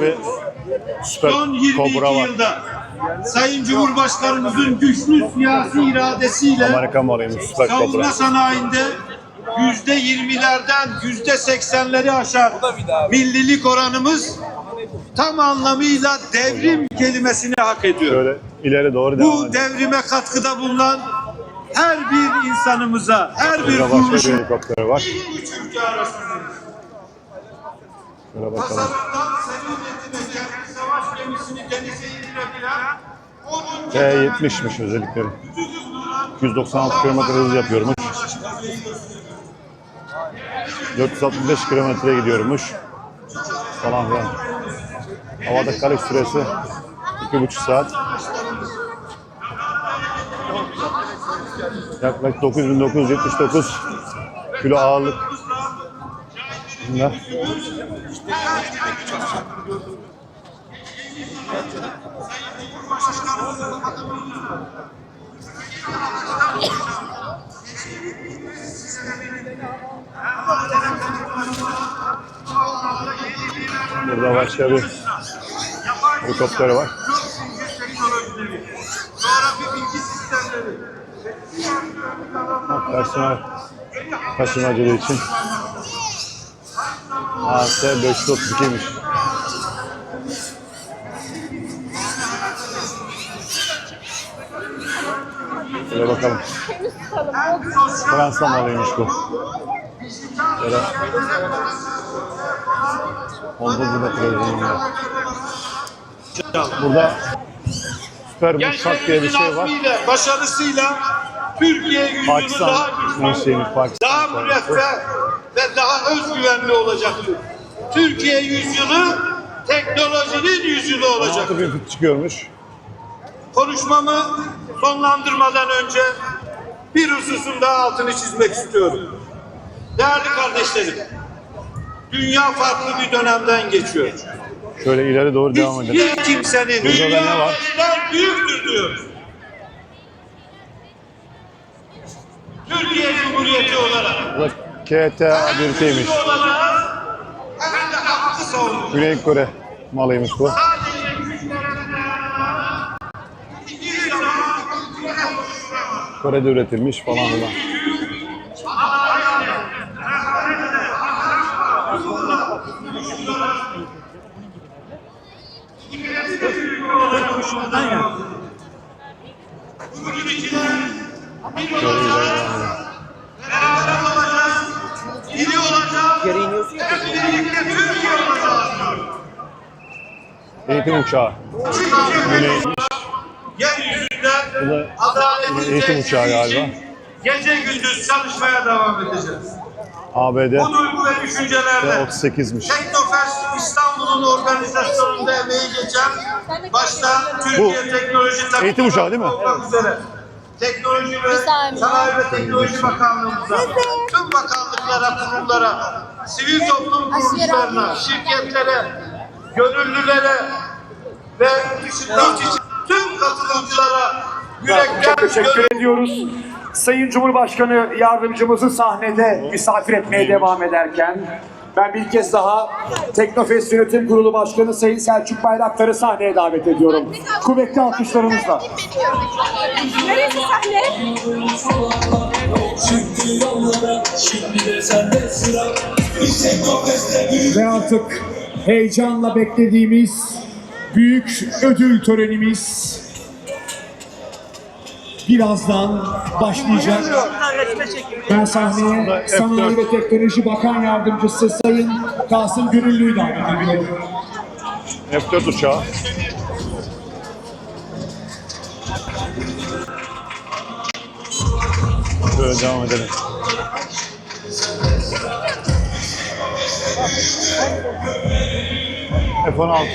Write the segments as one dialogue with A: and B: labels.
A: Burada bir süper
B: Son 22
A: kobra var.
B: yılda Sayın Cumhurbaşkanımızın güçlü siyasi iradesiyle
A: Amerikan malıymış süper kobra.
B: savunma sanayinde yüzde yirmilerden yüzde seksenleri aşar millilik oranımız tam anlamıyla devrim kelimesini hak ediyor.
A: Şöyle ileri doğru devam
B: Bu
A: edelim.
B: devrime katkıda bulunan her bir insanımıza, her bir
A: Burada başka bir helikopter var.
B: üç ülke arasındayız.
A: Şöyle bakalım.
B: Tasarımdan serüvenetine kendi savaş gemisini denize indirebilen 10.
A: T-70'miş özellikleri. 296 km hız yapıyormuş. 465 kilometre gidiyormuş. Falan filan. Havada kalış süresi 2,5 saat. Yaklaşık 9979 kilo ağırlık. Bunlar. Burada başka bir helikopteri var. Personel taşımacılığı için AS 532'miş. Şöyle bakalım. Fransa malıymış bu. Şöyle 19 metre uzunluğunda. Burada süper bir şart diye bir şey var.
B: Başarısıyla Türkiye yüzyılı daha güçlü,
A: şey
B: daha müreffeh ve daha özgüvenli olacaktır. Türkiye yüzyılı teknolojinin yüzyılı olacak.
A: Bir fıtçı görmüş.
B: Konuşmamı sonlandırmadan önce bir hususun daha altını çizmek istiyorum. Değerli kardeşlerim, dünya farklı bir dönemden geçiyor.
A: Şöyle ileri doğru devam edelim.
B: Hiçbir kimsenin
A: Burada da ne var?
B: dünyamızdan büyüktür diyoruz. Türkiye Cumhuriyeti olarak
A: Bu da KTA birteymiş.
B: olarak hem de hakkı savunuyor.
A: Güney Kore malıymış bu.
B: Sadece güçlerine dayanan hiçbir zaman
A: Kore'de üretilmiş falan filan. Şöyle ileri devam edelim.
B: beraber olacağız. Biri olacağız. Hep birlikte Türkiye olacağız.
A: Eğitim uçağı.
B: Yeryüzünde
A: Bu da
B: adaletli
A: eğitim uçağı galiba.
B: Gece gündüz çalışmaya devam edeceğiz.
A: ABD
B: Bu duygu ve düşüncelerle
A: T-38'miş.
B: Teknofest İstanbul'un organizasyonunda emeği geçen başta Türkiye Teknoloji Takımı
A: Eğitim uçağı değil mi?
B: olmak üzere Teknoloji ve
C: saniye.
B: Sanayi ve Teknoloji Bakanlığımıza, tüm bakanlıklara, kurumlara, sivil toplum kuruluşlarına, şirketlere, gönüllülere ve düşünmek için tüm katılımcılara yürekten
D: Çok teşekkür ediyoruz. Sayın Cumhurbaşkanı yardımcımızı sahnede misafir etmeye devam ederken ben bir kez daha Teknofest Yönetim Kurulu Başkanı Sayın Selçuk Bayraktar'ı sahneye davet ediyorum. Kuvvetli alkışlarınızla.
C: Neresi sahne?
D: Ve artık heyecanla beklediğimiz büyük ödül törenimiz birazdan başlayacak. Ben sahneye Sanayi ve Teknoloji Bakan Yardımcısı Sayın Kasım Gönüllü'yü davet ediyorum.
A: F-4 uçağı. Böyle devam edelim. F-16.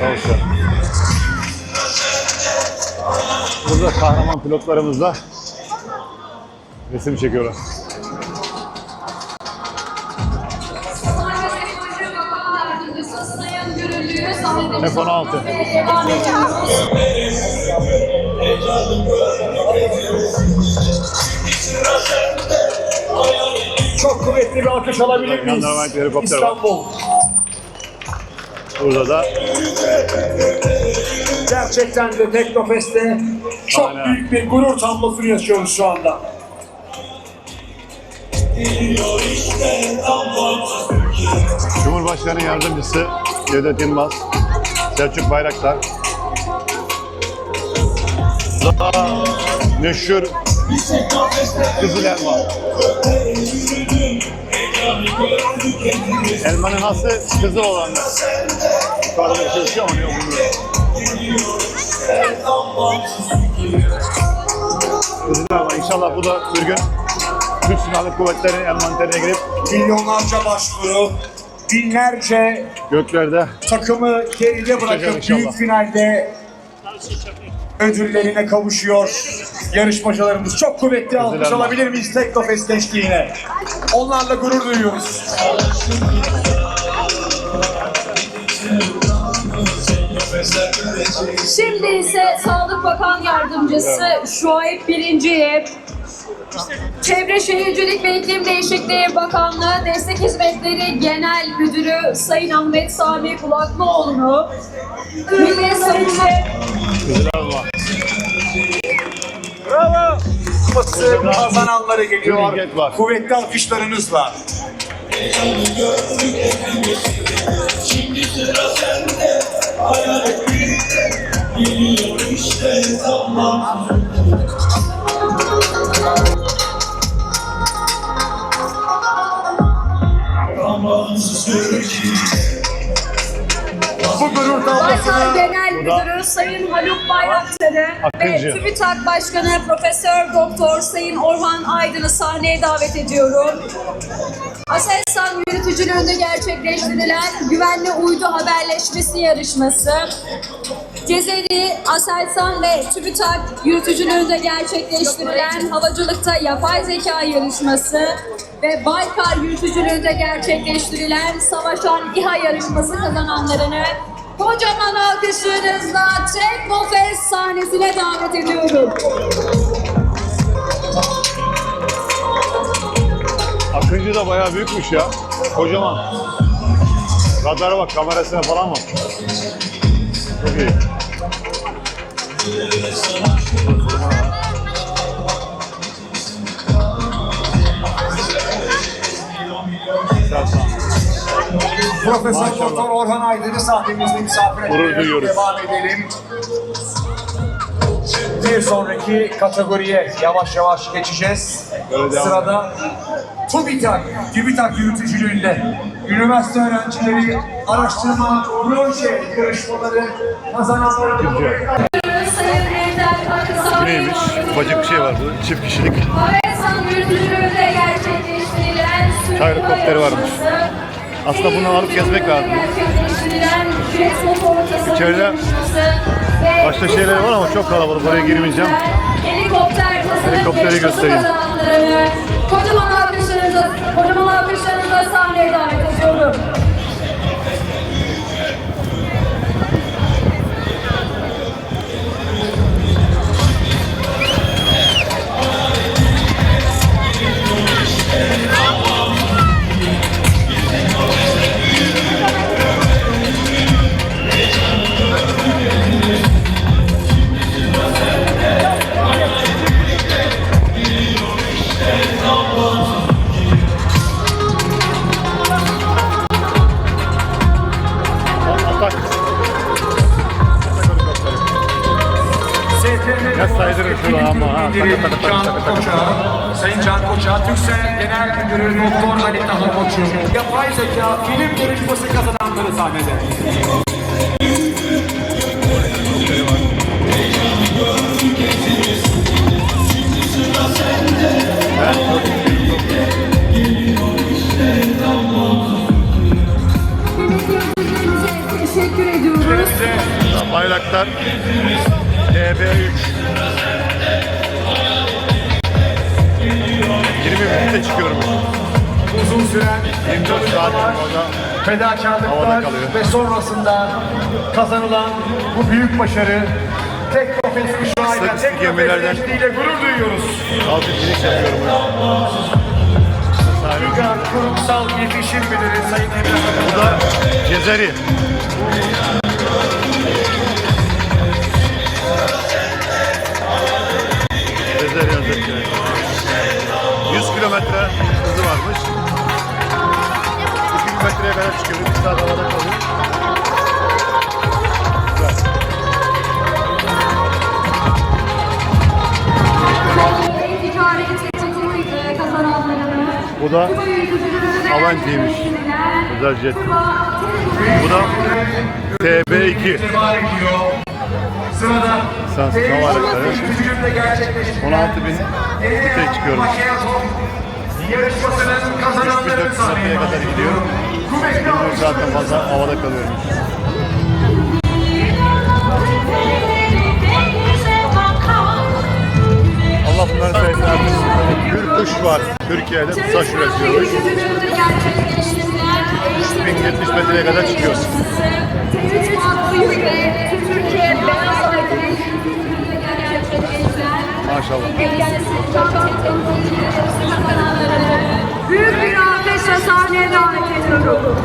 A: Tavşan. Burada kahraman pilotlarımızla resim çekiyorlar. F-16.
D: Çok kuvvetli bir alkış alabilir miyiz? İstanbul.
A: Burada da
D: Gerçekten de Teknofest'te çok
A: Aynen.
D: büyük bir gurur tablosunu yaşıyoruz şu anda.
A: Cumhurbaşkanı Yardımcısı Cevdet Yılmaz, Selçuk Bayraktar, daha meşhur Kızıl Elma. Elmanın hası kızıl olanlar. Yukarıda bir şey uçuyor ama ne bilmiyorum. Kızıl Elma. İnşallah bu da bir gün Türk Silahlı Kuvvetleri'nin envanterine girip
D: Milyonlarca başvuru, binlerce
A: göklerde
D: takımı geride bırakıp büyük finalde ödüllerine kavuşuyor. Yarışmacılarımız çok kuvvetli alkış alabilir miyiz Teknofest eşliğine? Onlarla gurur duyuyoruz.
C: Şimdi ise Sağlık Bakan Yardımcısı Şuayb Birinci'ye Çevre Şehircilik ve İklim Değişikliği Bakanlığı Destek Hizmetleri Genel Müdürü Sayın Ahmet Sami Kulaklıoğlu'nu Milli Savunma
A: Kızıl Elma.
D: Kupası kazananları geliyor. Kuvvetli alkışlarınızla.
E: Şimdi sıra sende Hayal Geliyor işte Türkiye
D: Bu gurur
C: Baykar Müdürü Sayın Haluk Bayraktar'ı
A: Akıncı.
C: ve TÜBİTAK Başkanı Profesör Doktor Sayın Orhan Aydın'ı sahneye davet ediyorum. Aselsan yürütücülüğünde gerçekleştirilen güvenli uydu haberleşmesi yarışması, Cezeri, Aselsan ve TÜBİTAK yürütücülüğünde gerçekleştirilen havacılıkta yapay zeka yarışması ve Baykar yürütücülüğünde gerçekleştirilen Savaşan İHA yarışması kazananlarını kocaman alkışlarınızla Teknofest sahnesine davet ediyorum.
A: Akıncı da bayağı büyükmüş ya. Kocaman. Radara bak, kamerasına falan bak. Çok iyi.
D: Profesör. Doktor Orhan Aydın'ı sahnemizde misafir
A: duyuyoruz.
D: devam edelim. Bir sonraki kategoriye yavaş yavaş geçeceğiz.
A: Böyle
D: Sırada TÜBİTAK, TÜBİTAK yürütücülüğünde üniversite öğrencileri araştırma, proje yarışmaları kazananları
C: Sayın Ender Akısal
A: Neymiş? Ufacık bir şey var burada. Çift kişilik.
C: Avelsan yürütücülüğünde gerçekleştirilen
A: helikopteri varmış. Aslında bunu alıp gezmek lazım. İçeride başka şeyler var ama çok kalabalık. Oraya girmeyeceğim.
C: Helikopter
A: Helikopteri göstereyim.
C: Kocaman alkışlarınızla, kocaman alkışlarınızla sahneye davet ediyorum.
A: Bayraktar DB3 20 minütte çıkıyorum.
D: Uzun süren
A: 24 saat orada
D: fedakarlıklar ve sonrasında kazanılan bu büyük başarı Teknofest müşahede,
A: Statistik gemilerden-
D: Teknofest eşliğiyle gurur duyuyoruz.
A: altı yapıyorum. Sahne.
D: TÜGAR Kurumsal İletişim Müdürü Sayın Emre
A: Bu da Cezeri. 100 kilometre hızı varmış. 2000 metreye kadar çıkıyor. Bir saat havada kalıyor. Güzel.
C: Ticaret teknik kazananlarını
A: Bu da Aventi'ymiş. Özel jet. Bu da TB2.
D: Sırada
A: Sans hava araçları.
D: gücünde gerçekleşti.
A: 16 bin tek çıkıyormuş.
D: Yarışmasının
A: 3400
D: kazananları
A: metreye
D: sahneye
A: kadar gidiyor. 24 saatten fazla havada kalıyormuş. Allah bunların sayesinde artırsın. Bir kuş var Türkiye'de saç üretiyormuş. 1070 metreye kadar çıkıyor. Maşallah.
C: Büyük bir alkışla sahneye davet ediyorum.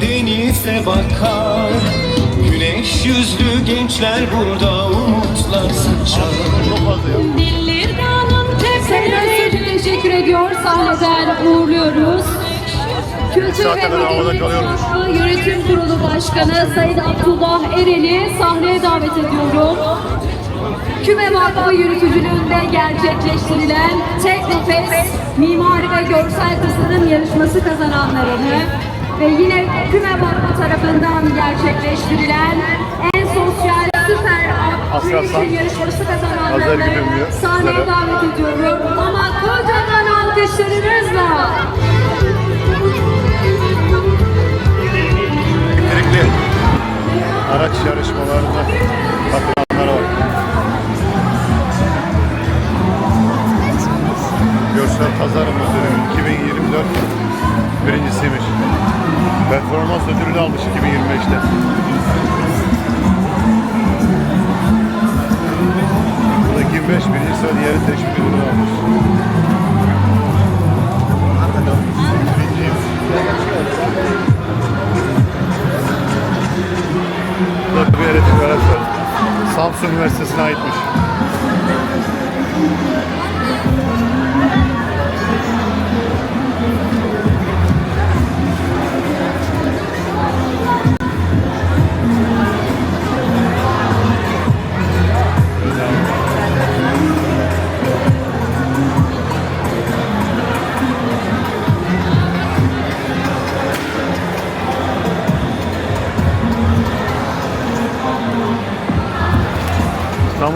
F: Denize bakar Güneş yüzlü gençler burada umutlar saçar
C: teşekkür ediyor. Sahneden uğurluyoruz. Kültür ve Medeniyet Yönetim Kurulu Başkanı Sayın Abdullah Erel'i sahneye davet ediyorum. Küme Vakfı yürütücülüğünde gerçekleştirilen Teknofest Mimari ve Görsel Tasarım yarışması kazananlarını ve yine Küme Vakfı tarafından gerçekleştirilen en sosyal süper
A: Aselsan,
C: Aselsan yarışması kazananlarını
A: Gülümlü,
C: sahneye davet ediyorum. Ama kocaman alkışlarınızla
A: Elektrikli araç yarışmalarında katılanlar var. Görsel Tasarım Ödülü 2024 birincisiymiş. Performans ödülünü almış 2025'te. Da 25 birinci sıra diğeri teşvik ödülünü almış. Birinciyim. Burada bir elektrik araç var. Samsun Üniversitesi'ne aitmiş.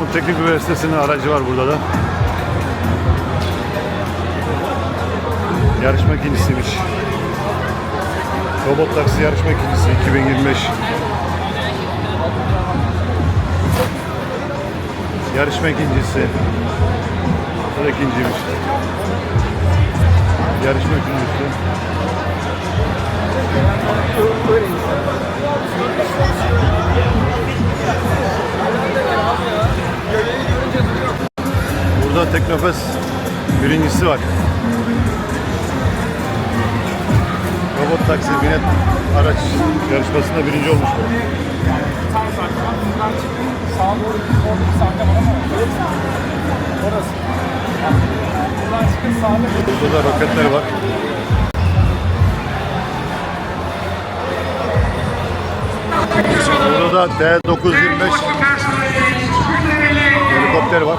A: İstanbul Teknik Üniversitesi'nin aracı var burada da. Yarışma ikincisiymiş. Robot taksi yarışma ikincisi 2025. Yarışma ikincisi. Bu da ikinciymiş. Yarışma ikincisi. Burada Teknofest birincisi var. Robot taksi binet araç yarışmasında birinci olmuş bu. Burada da roketler var. Burada da D925 helikopter var.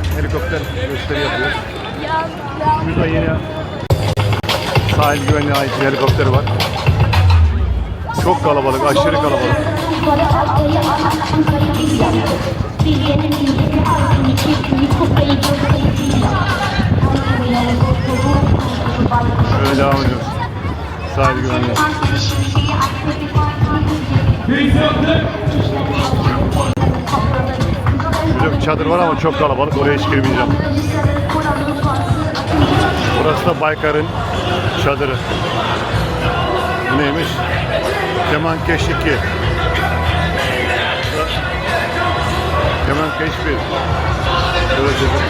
A: helikopter gösteri yapıyor. Burada yeni sahil güvenliğe ait bir helikopter var. Çok kalabalık, aşırı kalabalık. Şöyle devam ediyoruz. Sahil güvenliği bir çadır var ama çok kalabalık. Oraya hiç girmeyeceğim. Burası da Baykar'ın çadırı. Bu neymiş? Kemankeş 2. Kemankeş 1. Burada çadır.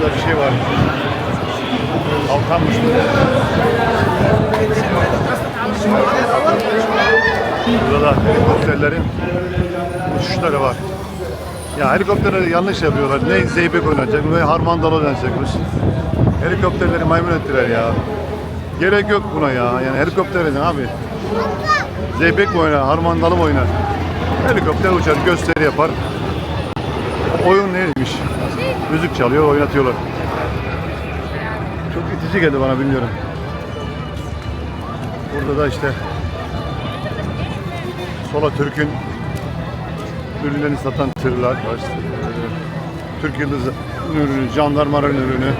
A: Burada bir şey var. Kalkanmış bu. Burada da helikopterlerin uçuşları var. Ya helikopterleri yanlış yapıyorlar. Ne zeybek oynayacak, ne harmandalı oynayacakmış. Helikopterleri maymun ettiler ya. Gerek yok buna ya. Yani helikopter ne abi? Zeybek mi oynar, harmandalı mı oynar? Helikopter uçar, gösteri yapar. Oyun neymiş? Müzik çalıyor, oynatıyorlar. Çok itici geldi bana bilmiyorum. Burada da işte Sola Türk'ün ürünlerini satan tırlar var. Türk Yıldızı ürünü, jandarmaların ürünü.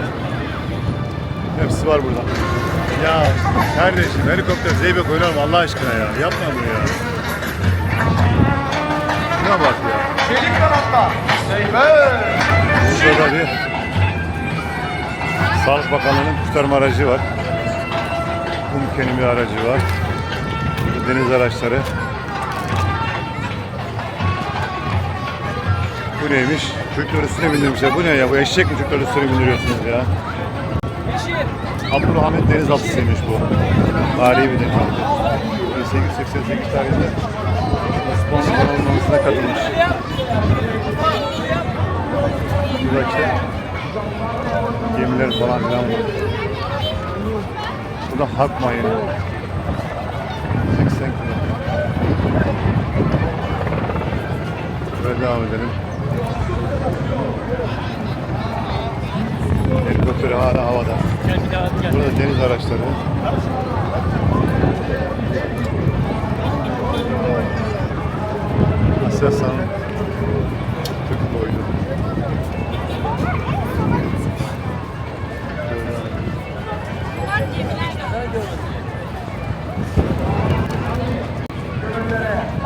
A: Hepsi var burada. Ya kardeşim helikopter zeybek oynar mı Allah aşkına ya? Yapma bunu ya. Şuna bak ya. Çelik kanatla. Burada da bir Sağlık Bakanlığı'nın kurtarma aracı var. Umke'nin bir aracı var. Deniz araçları. Bu neymiş? Türkler üstüne bindirmişler. Bu ne ya? Bu eşek mi Türkler üstüne bindiriyorsunuz ya? Abdülhamit denizaltısıymış bu. Tarihi bir denizaltı. 1888 tarihinde Osmanlı donanmasına katılmış. Burada işte gemiler falan filan var. Bu da Hak Mayını. 80 kilometre. Böyle devam edelim. Helikopteri hala havada. Burada deniz araçları. Aselsan Türk boylu.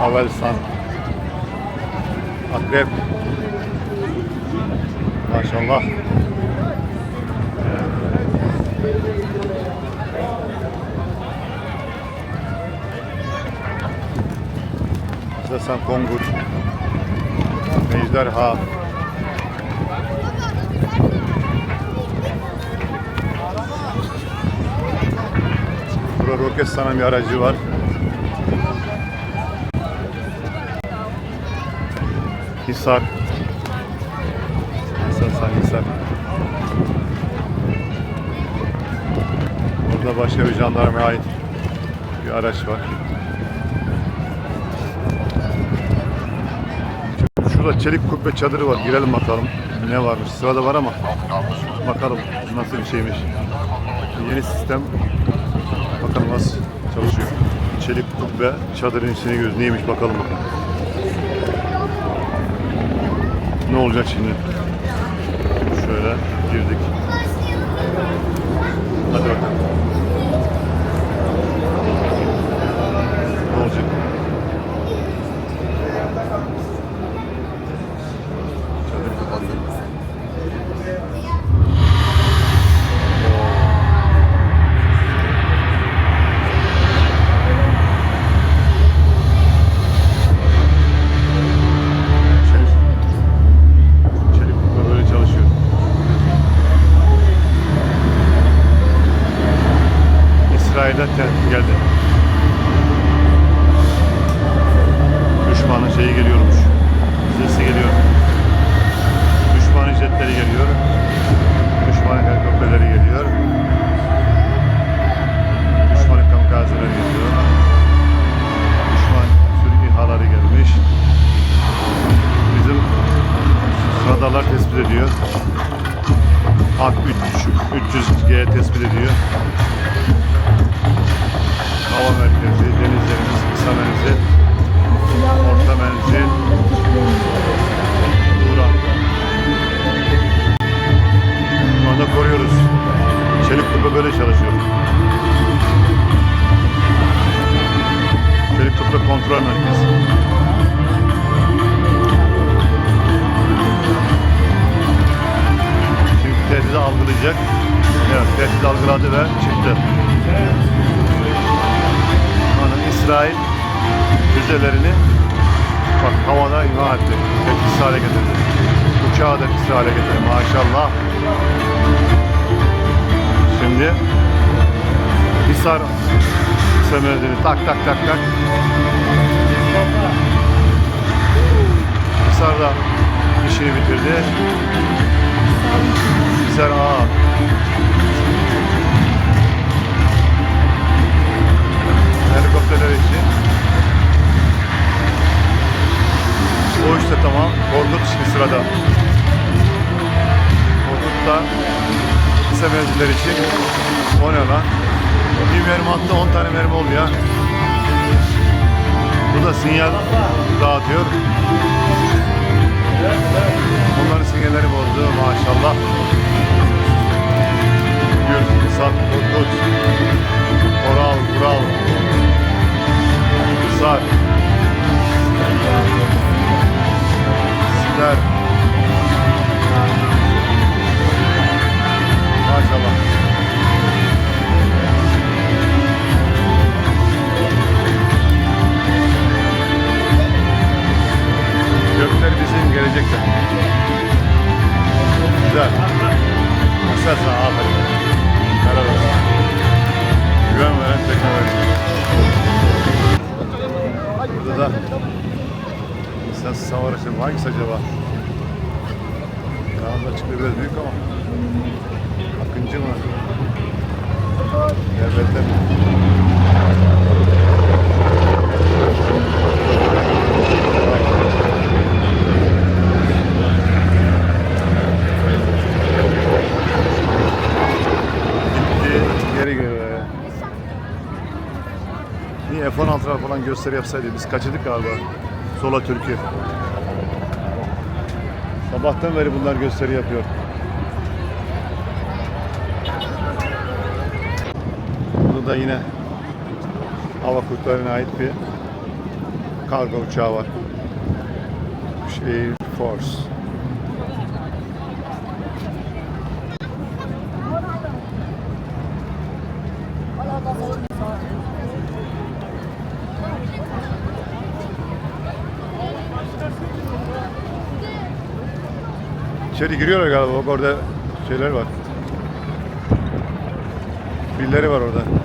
A: Avelsan. Akrep. Maşallah. Aselsan kongur. Ejderha. Burada Roketsan'ın bir aracı var. Hisar. Burada başka bir jandarmaya ait bir araç var. Şurada çelik kubbe çadırı var. Girelim bakalım. Ne varmış? Sırada var ama bakalım nasıl bir şeymiş. Yeni sistem. Bakalım nasıl çalışıyor. Çelik kubbe çadırın içine giriyoruz. Neymiş bakalım. Ne olacak şimdi? Şöyle girdik. Ak 300G tespit ediyor. Hava merkezi, denizlerimiz, kısa menzil, orta menzil, Turan. Şu anda koruyoruz. Çelik kubbe böyle çalışıyor. Çelik kubbe kontrol merkezi. Bizi algılayacak. Evet, tehdit algıladı ve çıktı. Hani İsrail füzelerini bak havada imha etti. Etkisiz hale getirdi. Uçağı da etkisiz hale getirdi maşallah. Şimdi Hisar semerini tak tak tak tak. Hisar da işini bitirdi. Hisar A. Helikopterler için. O işte tamam. Korkut şimdi sırada. Korkut da kısa menziller için. O ne lan? Bir mermi attı 10 tane mermi oluyor. Bu da sinyal dağıtıyor. Onların sinyalleri bozdu maşallah. Büyük ama. Akıncı mı? Geri. Niye F-16'lar falan gösteri yapsaydı biz kaçırdık galiba. Sola Türkiye. Sabahtan beri bunlar gösteri yapıyor. Burada da yine hava kutlarına ait bir kargo uçağı var. Air Force. İçeri giriyorlar galiba. Bak orada şeyler var. Birileri var orada.